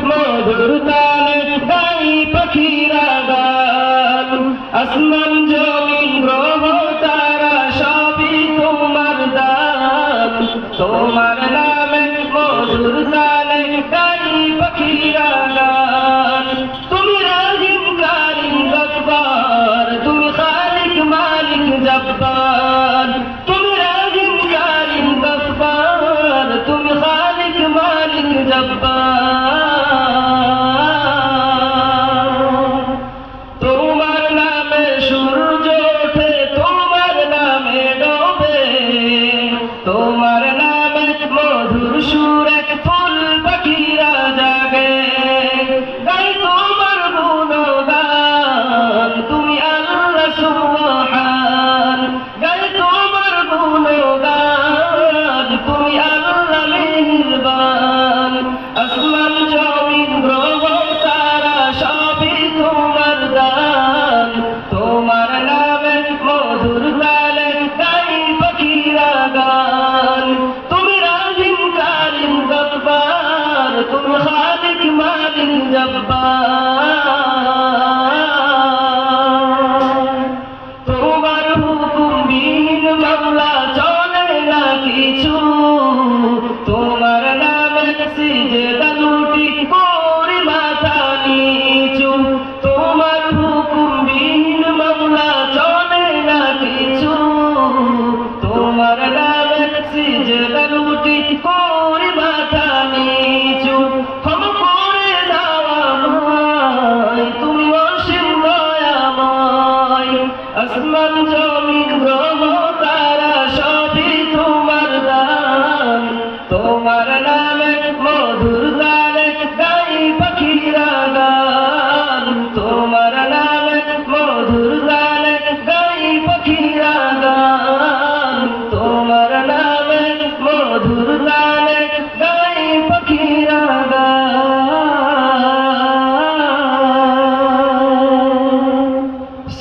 মধুর তালের তাই পাখিরা গান আসমান, জমিন, গ্রহ, তারা সবই তোমার দান। তোমার নামে মধুর তাল তোমার হুকুম বিন মামলা চলে না কিছু। তোমার নামে সিজে আসমান জমি গ্রহ তারা সবই তোমার দান। তোমার